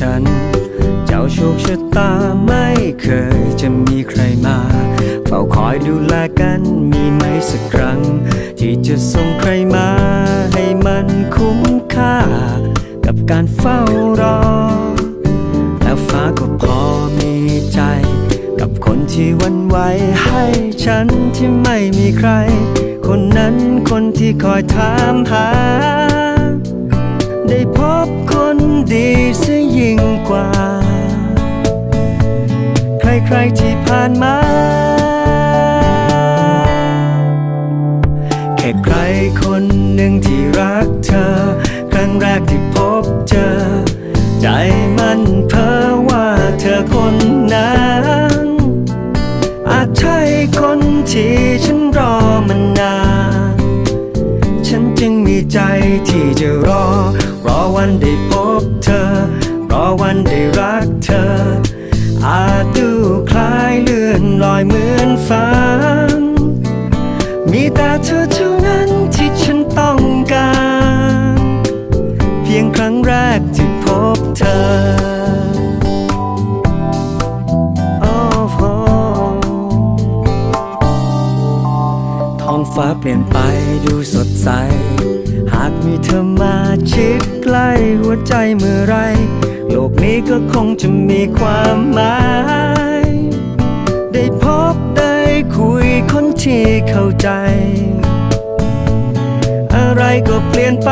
ฉัน เจ้าโชคชะตาไม่เคยจะมีใครมา เฝ้าคอยดูแลกันมีไหมสักครั้ง ที่จะส่งใครมา ให้มันคุ้มค่า กับการเฝ้ารอ แล้วฟ้าก็พอมีใจ กับคนที่วันไหวให้ฉันที่ไม่มีใคร คนนั้นคนที่คอยถามหา ยิ่งกว่า ใครๆที่ผ่านมา แค่ใครคนหนึ่งที่รักเธอ ครั้งแรกที่พบเจอ ใจมันเพ้อว่าเธอคนนั้นอาจใช่คนที่ฉันรอมานาน ฉันจึงมีใจที่จะรอ รอวันได้ มือนฝันมีแต่เธอเท่านั้นที่ฉันต้องการ เพียงครั้งแรกที่พบเธอท้องฟ้าเปลี่ยนไปดูสดใส หากมีเธอมาชิดใกล้หัวใจเมื่อไร โลกนี้ก็คงจะมีความหมาย ที่เข้าใจ อะไรก็เปลี่ยนไป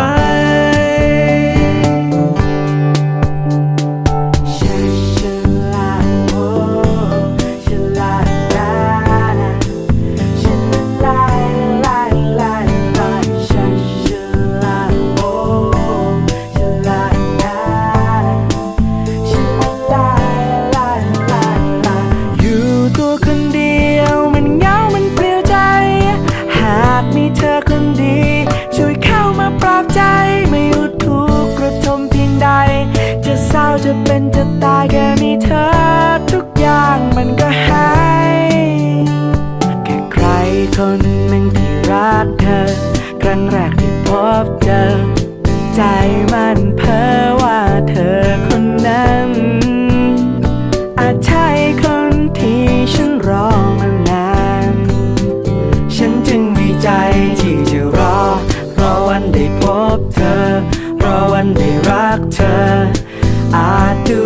บเจอ ใจมันเพ้อว่าเธอคนนั้น อาจใช่คนที่ฉันรอมานาน ฉันจึงมีใจที่จะรอ รอวันได้พบเธอ รอวันได้รักเธอ อาจดู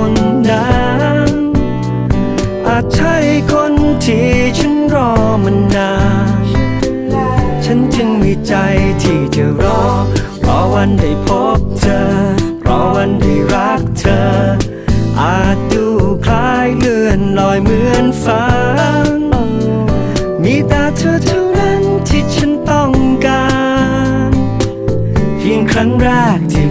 คนนั้น อาจใช่คนที่ฉันรอมานนาน ฉันจึงมีใจที่จะรอ รอวันได้พบเธอ รอวันได้รักเธอ อาจดูคล้ายเลื่อนลอยเหมือนฝันมีแต่เธอเท่านั้นที่ฉันต้องการ เพียงครั้งแรกที่